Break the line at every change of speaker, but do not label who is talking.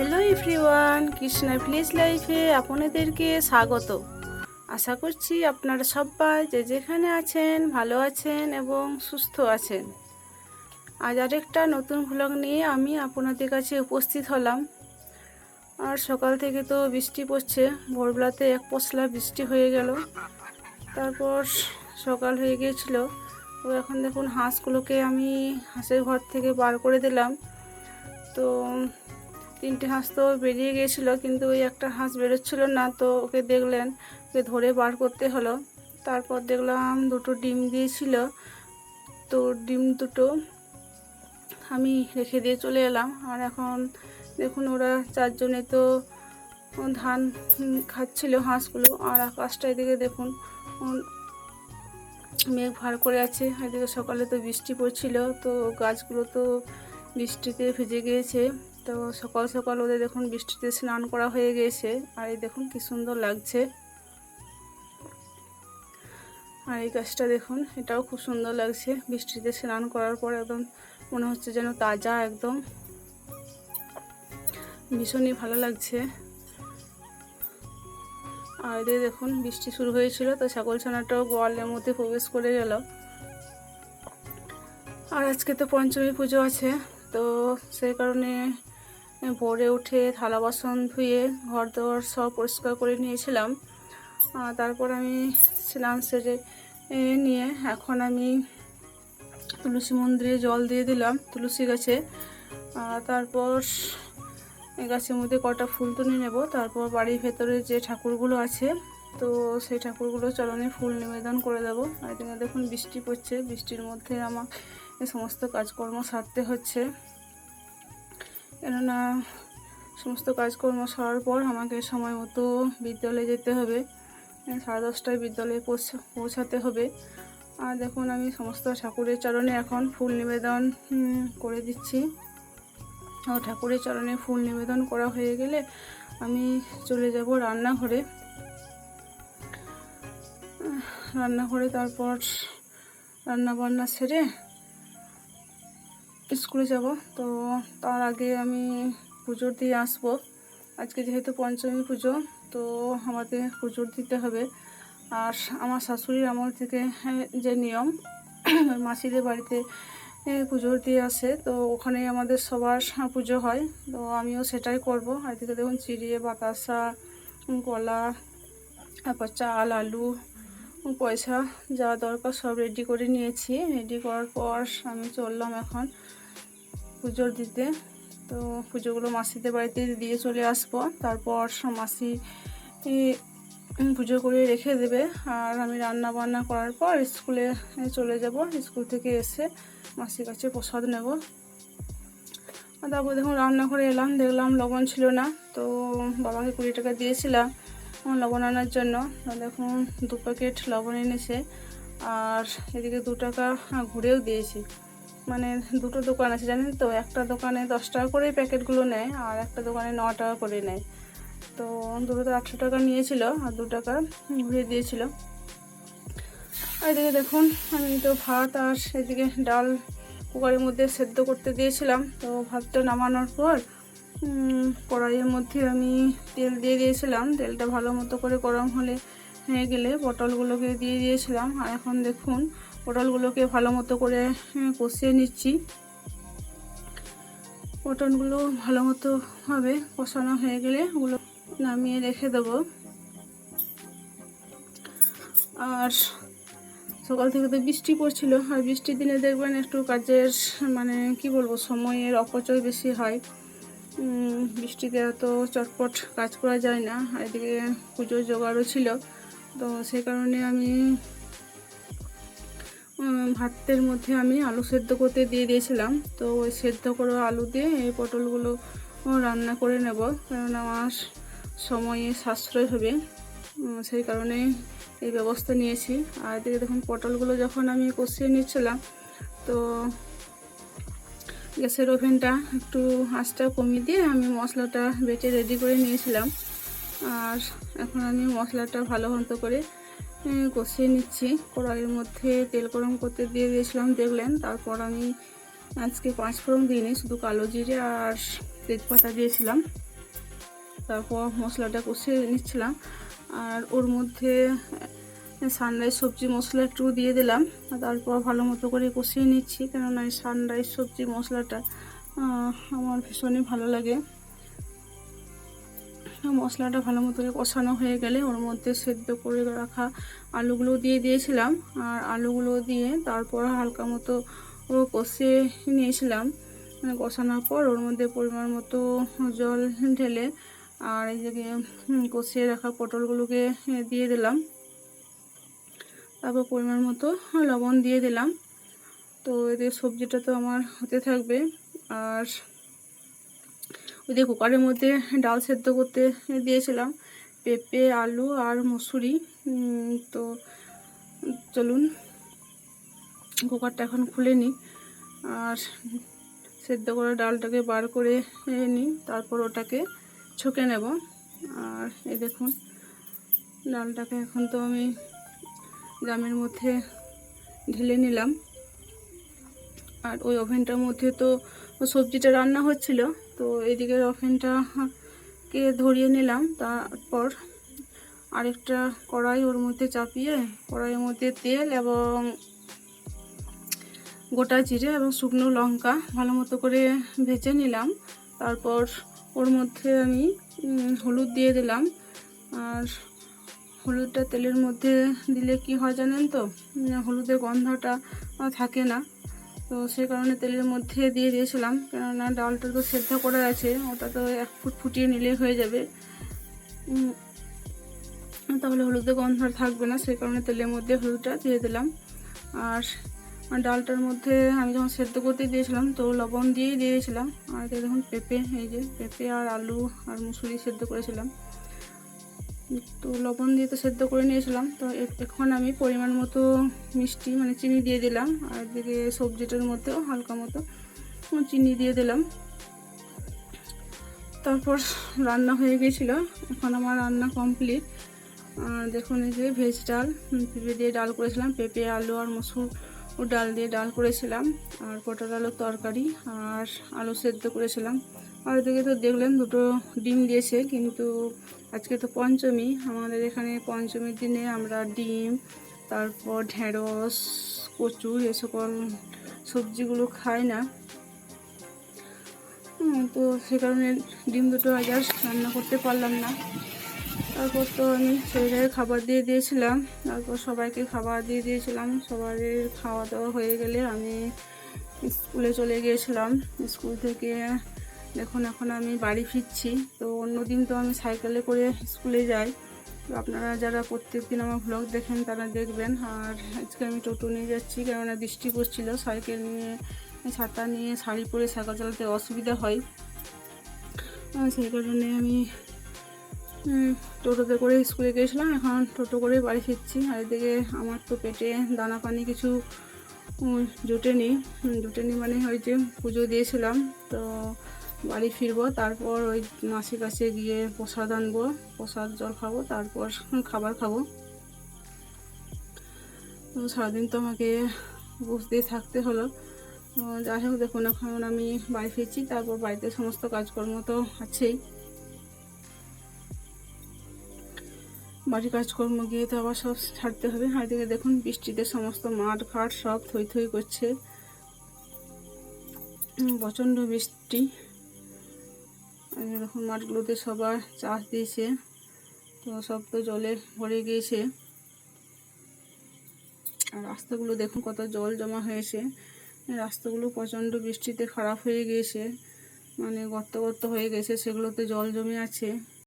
Hello everyone Krishna village লাইফে আপনাদেরকে স্বাগত। আশা করছি আপনারা সবাই যে যেখানে আছেন, ভালো আছেন এবং সুস্থ আছেন। আজ আরেকটা নতুন ভ্লগ নিয়ে আমি আপনাদের কাছে উপস্থিত হলাম। আর সকাল থেকে তো বৃষ্টি পড়ছে, ভোরবেলাতে এক পশলা বৃষ্টি হয়ে গেল। তারপর সকাল হয়ে গিয়েছিল। তো এখন দেখুন, হাঁসগুলোকে আমি হাঁসের ঘর থেকে বার করে দিলাম। তো তিনটে হাঁস তো বেরিয়ে গিয়েছিল, কিন্তু ওই একটা হাঁস বেরোচ্ছিল না, তো ওকে দেখলেন, ওকে ধরে বার করতে হলো। তারপর দেখলাম দুটো ডিম দিয়েছিল, তো ডিম দুটো আমি রেখে দিয়ে চলে এলাম। আর এখন দেখুন ওরা চারজনে তো ধান খাচ্ছিল হাঁসগুলো, আর আকাশটা এদিকে দেখুন মেঘ ভার করে আছে। এদিকে সকালে তো বৃষ্টি পড়ছিল, তো গাছগুলো তো বৃষ্টিতে ভিজে গিয়েছে। তো সকাল সকাল ওদের দেখুন বৃষ্টিতে স্নান করা হয়ে গিয়েছে আর এই দেখুন কি সুন্দর লাগছে। আর এই গাছটা দেখুন, এটাও খুব সুন্দর লাগছে। বৃষ্টিতে স্নান করার পর একদম মনে হচ্ছে যেন তাজা একদম। ভীষণই ভালো লাগছে। আর এদের দেখুন, বৃষ্টি শুরু হয়েছিল, তো ছাগল ছানাটাও গোয়ালের মধ্যে প্রবেশ করে গেল। আর আজকে তো পঞ্চমী পুজো আছে, তো সেই কারণে ভোরে উঠে থালা বাসন ধুয়ে ঘর দোয়ার সব পরিষ্কার করে নিয়েছিলাম। তারপর আমি স্নান সেরে নিয়ে এখন আমি তুলসী মন্দিরে জল দিয়ে দিলাম তুলসী গাছে। তারপর গাছের মধ্যে কটা ফুল তুলে নেব। তারপর বাড়ির ভেতরে যে ঠাকুরগুলো আছে, তো সেই ঠাকুরগুলো চরণে ফুল নিবেদন করে দেবো। আর দেখুন বৃষ্টি পড়ছে, বৃষ্টির মধ্যে আমার সমস্ত কাজকর্ম সারতে হচ্ছে। কেননা সমস্ত কাজকর্ম সারার পর আমাকে সময় মতো বিদ্যালয়ে যেতে হবে। সাড়ে দশটায় বিদ্যালয়ে পৌঁছ- পৌঁছাতে হবে। আর দেখুন, আমি সমস্ত ঠাকুরের চরণে এখন ফুল নিবেদন করে দিচ্ছি। ও, ঠাকুরের চরণে ফুল নিবেদন করা হয়ে গেলে আমি চলে যাব রান্নাঘরে। রান্নাঘরে তারপর রান্না বান্না সেরে স্কুলে যাব। তো তার আগে আমি পুজোর দিয়ে আসব। আজকে যেহেতু পঞ্চমী পুজো তো আমাদের পুজোর দিতে হবে। আর আমার শাশুড়ির আমল থেকে হ্যাঁ, যে নিয়ম মাসিদের বাড়িতে পুজোর দিয়ে আসে। তো ওখানেই আমাদের সবার পুজো হয়। তো আমিও সেটাই করব। আর এদিকে দেখুন চিড়িয়ে বাতাসা কলা তারপর চাল আলু পয়সা যা দরকার সব রেডি করে নিয়েছি। রেডি করার পর আমি চললাম এখন। পুজোর দিতে। তো পুজোগুলো মাসিদের বাড়িতে দিয়ে চলে আসব। তারপর মাসি পুজো করে রেখে দেবে। আর আমি রান্না বান্না করার পর স্কুলে চলে যাব। স্কুল থেকে এসে মাসির কাছে প্রসাদ নেব। তারপর দেখুন রান্না করে এলাম, দেখলাম লবণ ছিল না। তো বাবাকে কুড়ি টাকা দিয়েছিলাম লবণ আনার জন্য। দেখুন দু প্যাকেট লবণ এনেছে। আর এদিকে দু টাকা ঘুরেও দিয়েছি। মানে দুটো দোকান আছে, জানেন তো? একটা দোকানে দশ টাকা করেই প্যাকেটগুলো নেয় আর একটা দোকানে ন টাকা করে নেয়। তো দুটোতে আটশো টাকা নিয়েছিল আর দু টাকা ঘুরিয়ে দিয়েছিল। এদিকে দেখুন, আমি তো ভাত আর এদিকে ডাল কুকারের মধ্যে সেদ্ধ করতে দিয়েছিলাম। তো ভাতটা নামানোর পর কড়াইয়ের মধ্যে আমি তেল দিয়ে দিয়েছিলাম। তেলটা ভালো মতো করে গরম হলে হয়ে গেলে পটলগুলোকে দিয়ে দিয়েছিলাম। আর এখন দেখুন পটলগুলোকে ভালো মতো করে কষিয়ে নিচ্ছি। পটলগুলো ভালো মতো হবে, কষানো হয়ে গেলে ওগুলো নামিয়ে রেখে দেবো। আর সকাল থেকে তো বৃষ্টি পড়ছিল, আর বৃষ্টির দিনে দেখবেন একটু কাজের মানে কি বলব, সময়ের অপচয় বেশি হয়। বৃষ্টিতে এত চটপট কাজ করা যায় না এদিকে পুজোর জোগাড়ও ছিল। তো সেই কারণে আমি ভাতের মধ্যে আমি আলু সেদ্ধ করতে দিয়ে দিয়েছিলাম। তো ওই সেদ্ধ করে আলু দিয়ে এই পটলগুলো রান্না করে নেব। কারণ আমার সময়ে সাশ্রয় হবে। সেই কারণে এই ব্যবস্থা নিয়েছি। আর এদিকে দেখুন, পটলগুলো যখন আমি কষিয়ে নিচ্ছিলাম, তো গ্যাসের ওভেনটা একটু আঁচটা কমিয়ে দিয়ে আমি মশলাটা বেটে রেডি করে নিয়েছিলাম। আর এখন আমি মশলাটা ভালো মতো করে কষিয়ে নিচ্ছি। কড়াইয়ের মধ্যে তেল গরম করতে দিয়ে দিয়েছিলাম, দেখলেন? তারপর আমি আজকে পাঁচ ফোড়ন দিইনি, শুধু কালো জিরে আর তেজপাতা দিয়েছিলাম। তারপর মশলাটা কষিয়ে নিচ্ছিলাম। আর ওর মধ্যে সানরাইজ সবজি মশলা একটু দিয়ে দিলাম। তারপর ভালো মতো করে কষিয়ে নিচ্ছি, কেননা এই সানরাইজ সবজি মশলাটা আমার ভীষণই ভালো লাগে। মশলাটা ভালো মতো করে কষানো হয়ে গেলে ওর মধ্যে সেদ্ধ করে রাখা আলুগুলো দিয়ে দিয়েছিলাম। আর আলুগুলো দিয়ে তারপর হালকা মতো ও কষিয়ে নিয়েছিলাম। মানে কষানোর পর ওর মধ্যে পরিমাণ মতো জল ঢেলে আর এই যে কষিয়ে রাখা পটলগুলোকে দিয়ে দিলাম। তারপর পরিমাণ মতো লবণ দিয়ে দিলাম। তো এদের সবজিটা তো আমার হতে থাকবে। আর ওই দিয়ে কুকারের মধ্যে ডাল সেদ্ধ করতে দিয়েছিলাম। পেঁপে, আলু আর মসুরি। তো চলুন, কুকারটা এখন খুলে নিই। আর সেদ্ধ করে ডালটাকে বার করে নিই, তারপর ওটাকে ছকে নেব। আর এই দেখুন, ডালটাকে এখন তো আমি জামের মধ্যে ঢেলে নিলাম। আর ওই ওভেনটার মধ্যে তো সবজিটা রান্না হচ্ছিল, তো এদিকে ওভেনটা কে ধরিয়ে নিলাম, তারপর আরেকটা কড়াই ওর মধ্যে চাপিয়ে, কড়াইয়ের মধ্যে তেল এবং গোটা জিরে এবং শুকনো লঙ্কা ভালো মতো করে ভেজে নিলাম, তারপর ওর মধ্যে আমি হলুদ দিয়ে দিলাম, আর হলুদটা তেলের মধ্যে দিলে কি হয় জানেন তো? হলুদের গন্ধটা থাকে না তো সেই কারণে তেলের মধ্যে দিয়ে দিয়েছিলাম। কেননা ডালটা তো সেদ্ধ করে আছে, ওটা তো এক ফুট ফুটিয়ে নিলেই হয়ে যাবে। তাহলে হলুদের গন্ধ থাকবে না, সেই কারণে তেলের মধ্যে হলুদটা দিয়ে দিলাম। আর ডালটার মধ্যে আমি যখন সেদ্ধ করতে দিয়েছিলাম, তো লবণ দিয়েই দিয়ে দিয়েছিলাম। আর দেখুন পেঁপে, এই যে পেঁপে আর আলু আর মুসুরি সেদ্ধ করেছিলাম। তো লবণ দিয়ে তো সেদ্ধ করে নিয়েছিলাম। তো এখন আমি পরিমাণ মতো মিষ্টি মানে চিনি দিয়ে দিলাম। আর এদিকে সবজিটার মধ্যেও হালকা মতো চিনি দিয়ে দিলাম। তারপর রান্না হয়ে গেছিল এখন আমার রান্না কমপ্লিট। দেখুন এই যে ভেজ ডাল পেঁপে দিয়ে ডাল করেছিলাম। পেঁপে, আলু আর মসুর ও ডাল দিয়ে ডাল করেছিলাম। আর পটল আলুর তরকারি আর আলু সেদ্ধ করেছিলাম। আর এদিকে তো দেখলেন দুটো ডিম দিয়েছে, কিন্তু আজকে তো পঞ্চমী, আমাদের এখানে পঞ্চমীর দিনে আমরা ডিম, তারপর ঢেঁড়স, কচু এ সকল সবজিগুলো খাই না। তো সে কারণে ডিম দুটো আজ আর রান্না করতে পারলাম না। তারপর তো আমি জায়গায় খাবার দিয়ে দিয়েছিলাম, তারপর সবাইকে খাবার দিয়ে দিয়েছিলাম। সবার খাওয়া দাওয়া হয়ে গেলে আমি স্কুলে চলে গিয়েছিলাম। স্কুল থেকে দেখুন, এখন আমি বাড়ি ফিরছি। তো অন্যদিন তো আমি সাইকেলে করে স্কুলে যাই। তো আপনারা যারা প্রত্যেক দিন আমার ভ্লগ দেখেন, তারা দেখবেন। আর আজকে আমি টোটো নিয়ে যাচ্ছি, কেননা বৃষ্টি পড়ছিল। সাইকেল নিয়ে, ছাতা নিয়ে, শাড়ি পরে সাইকেল চালাতে অসুবিধা হয়। সেই কারণে আমি টোটোতে করে স্কুলে গিয়েছিলাম। এখন টোটো করে বাড়ি ফিরছি। আর এদিকে আমার তো পেটে দানা পানি কিছু জোটেনি। জোটেনি মানে ওই যে পুজো দিয়েছিলাম। তো বাড়ি ফিরবো, তারপর ওই মাসির কাছে গিয়ে প্রসাদ আনব, প্রসাদ জল খাব, তারপর খাবার খাব। সারাদিন তো আমাকে বসতেই থাকতে হলো। যাই হোক, দেখুন, এখন আমি বাড়ি ফিরছি, তারপর বাড়িতে সমস্ত কাজকর্ম তো আছেই। বাড়ির কাজকর্ম গিয়ে তো আবার সব ছাড়তে হবে। আর এদিকে দেখুন, বৃষ্টিতে সমস্ত মাঠ, ঘাট সব থই থই করছে। প্রচণ্ড বৃষ্টি। দেখুন মাঠগুলোতে সবার চাষ দিয়েছে। তো সব তো জলে ভরে গিয়েছে। আর রাস্তাগুলো দেখুন কত জল জমা হয়েছে। রাস্তাগুলো প্রচণ্ড বৃষ্টিতে খারাপ হয়ে গিয়েছে। মানে গর্ত গর্ত হয়ে গেছে, সেগুলোতে জল জমে আছে।